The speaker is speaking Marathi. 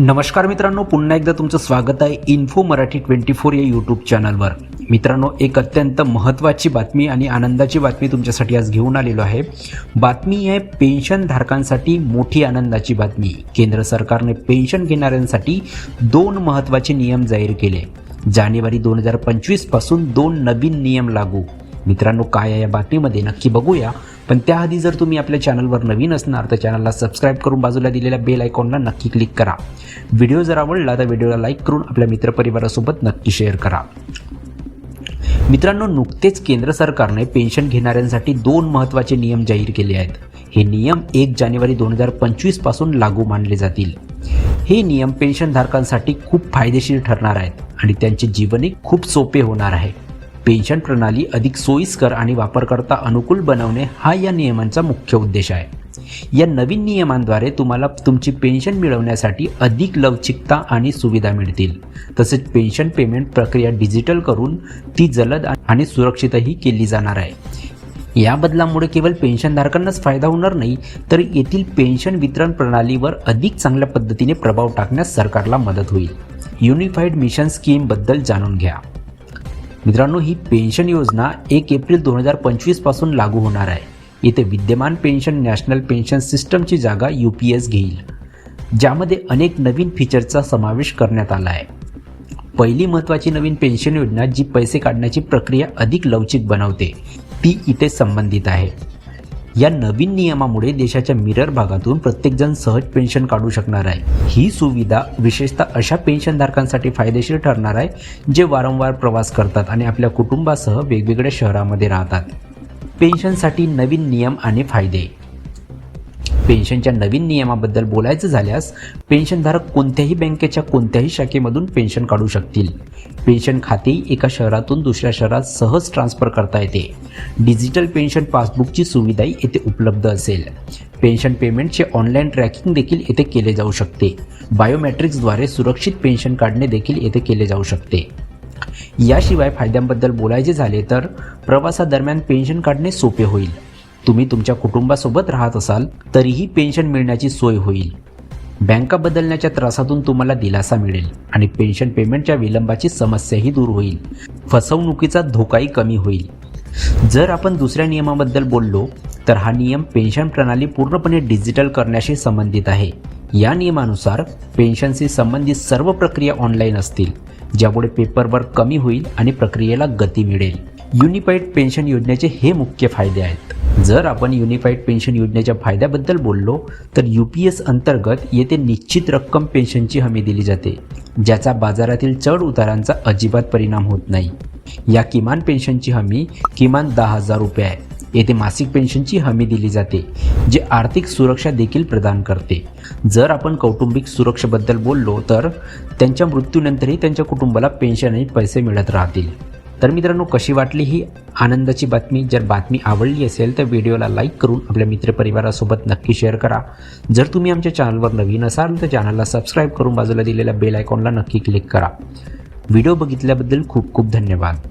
नमस्कार मित्रांनो पुन्हा एकदा तुमचं स्वागत आहे इन्फो मराठी ट्वेंटी फोर या यूट्यूब चॅनलवर मित्रांनो एक अत्यंत महत्त्वाची बातमी आणि आनंदाची बातमी तुमच्यासाठी आज घेऊन आलेलो आहे. बातमी आहे पेन्शनधारकांसाठी मोठी आनंदाची बातमी. केंद्र सरकारने पेन्शन घेणाऱ्यांसाठी दोन महत्त्वाचे नियम जाहीर केले. जानेवारी दोन हजार पंचवीसपासून दोन नवीन नियम लागू. मित्रांनो काय आहे या बातमीमध्ये नक्की बघूया. पण त्याआधी जर तुम्ही आपल्या चॅनलवर नवीन असणार तर चॅनलला सबस्क्राईब करून बाजूला दिलेल्या बेल आयकॉनला नक्की क्लिक करा. व्हिडिओ जर आवडला तर व्हिडिओला लाईक करून आपल्या मित्रपरिवारासोबत नक्की शेअर करा. मित्रांनो नुकतेच केंद्र सरकारने पेन्शन घेणाऱ्यांसाठी दोन महत्त्वाचे नियम जाहीर केले आहेत. हे नियम एक जानेवारी दोन हजार पंचवीसपासून लागू मानले जातील. हे नियम पेन्शनधारकांसाठी खूप फायदेशीर ठरणार आहेत आणि त्यांचे जीवनही खूप सोपे होणार आहे. पेन्शन प्रणाली अधिक सोयीस्कर आणि वापरकर्ता अनुकूल बनवणे हा या नियमांचा मुख्य उद्देश आहे. या नवीन नियमांद्वारे तुम्हाला तुमची पेन्शन मिळवण्यासाठी अधिक लवचिकता आणि सुविधा मिळतील. तसेच पेन्शन पेमेंट प्रक्रिया डिजिटल करून ती जलद आणि सुरक्षितही केली जाणार आहे. या बदलामुळे केवळ पेन्शनधारकांनाच फायदा होणार नाही तर येथील पेन्शन वितरण प्रणालीवर अधिक चांगल्या पद्धतीने प्रभाव टाकण्यास सरकारला मदत होईल. युनिफाईड मिशन स्कीमबद्दल जाणून घ्या. मित्रांनो ही पेन्शन योजना एक एप्रिल दोन हजार पंचवीसपासून लागू होणार आहे. इथे विद्यमान पेन्शन नॅशनल पेन्शन सिस्टमची जागा यू पी एस घेईल ज्यामध्ये अनेक नवीन फीचरचा समावेश करण्यात आला आहे. पहिली महत्त्वाची नवीन पेन्शन योजना जी पैसे काढण्याची प्रक्रिया अधिक लवचिक बनवते ती इथे संबंधित आहे. या नवीन नियमामुळे देशाच्या मिरर भागातून प्रत्येकजण सहज पेन्शन काढू शकणार आहे. ही सुविधा विशेषतः अशा पेन्शनधारकांसाठी फायदेशीर ठरणार आहे जे वारंवार प्रवास करतात आणि आपल्या कुटुंबासह वेगवेगळ्या शहरामध्ये राहतात. पेन्शनसाठी नवीन नियम आणि फायदे. पेन्शनच्या नवीन नियमाबद्दल बोलायचं झाल्यास पेन्शनधारक कोणत्याही बँकेच्या कोणत्याही शाखेमधून पेन्शन काढू शकतील. पेन्शन खाते एका शहरातून दुसऱ्या शहरात सहज ट्रान्सफर करता येते. डिजिटल पेन्शन पासबुकची सुविधाही येथे उपलब्ध असेल. पेन्शन पेमेंटचे ऑनलाईन ट्रॅकिंग देखील येथे केले जाऊ शकते. बायोमॅट्रिक्सद्वारे सुरक्षित पेन्शन काढणे देखील येथे केले जाऊ शकते. याशिवाय फायद्यांबद्दल बोलायचे झाले तर प्रवासादरम्यान पेन्शन काढणे सोपे होईल. तुम्ही तुमच्या कुटुंबासोबत राहत असाल तरीही पेन्शन मिळण्याची सोय होईल. बँका बदलण्याच्या त्रासातून तुम्हाला दिलासा मिळेल आणि पेन्शन पेमेंटच्या विलंबाची समस्याही दूर होईल. फसवणुकीचा धोकाही कमी होईल. जर आपण दुसऱ्या नियमाबद्दल बोललो तर हा नियम पेन्शन प्रणाली पूर्णपणे डिजिटल करण्याशी संबंधित आहे. या नियमानुसार पेन्शनशी संबंधित सर्व प्रक्रिया ऑनलाईन असतील ज्यामुळे पेपरवर्क कमी होईल आणि प्रक्रियेला गती मिळेल. युनिफाईड पेन्शन योजनेचे हे मुख्य फायदे आहेत. जर आपण युनिफाईड पेन्शन योजनेच्या फायद्याबद्दल बोललो तर यू पी एस अंतर्गत येथे निश्चित रक्कम पेन्शनची हमी दिली जाते ज्याचा बाजारातील चढ उतारांचा अजिबात परिणाम होत नाही. या किमान पेन्शनची हमी किमान दहा हजार रुपये आहे. येथे मासिक पेन्शनची हमी दिली जाते जे आर्थिक सुरक्षा देखील प्रदान करते. जर आपण कौटुंबिक सुरक्षेबद्दल बोललो तर त्यांच्या मृत्यूनंतरही त्यांच्या कुटुंबाला पेन्शन आणि पैसे मिळत राहतील. तर मित्रांनो कशी वाटली ही आनंदाची बातमी? जर बातमी आवडली असेल तर व्हिडिओला लाईक करून आपल्या मित्रपरिवारासोबत नक्की शेअर करा. जर तुम्ही आमच्या चॅनलवर नवीन असाल तर चॅनलला सबस्क्राईब करून बाजूला दिलेल्या बेल आयकॉनला नक्की क्लिक करा. व्हिडिओ बघितल्याबद्दल खूप खूप धन्यवाद.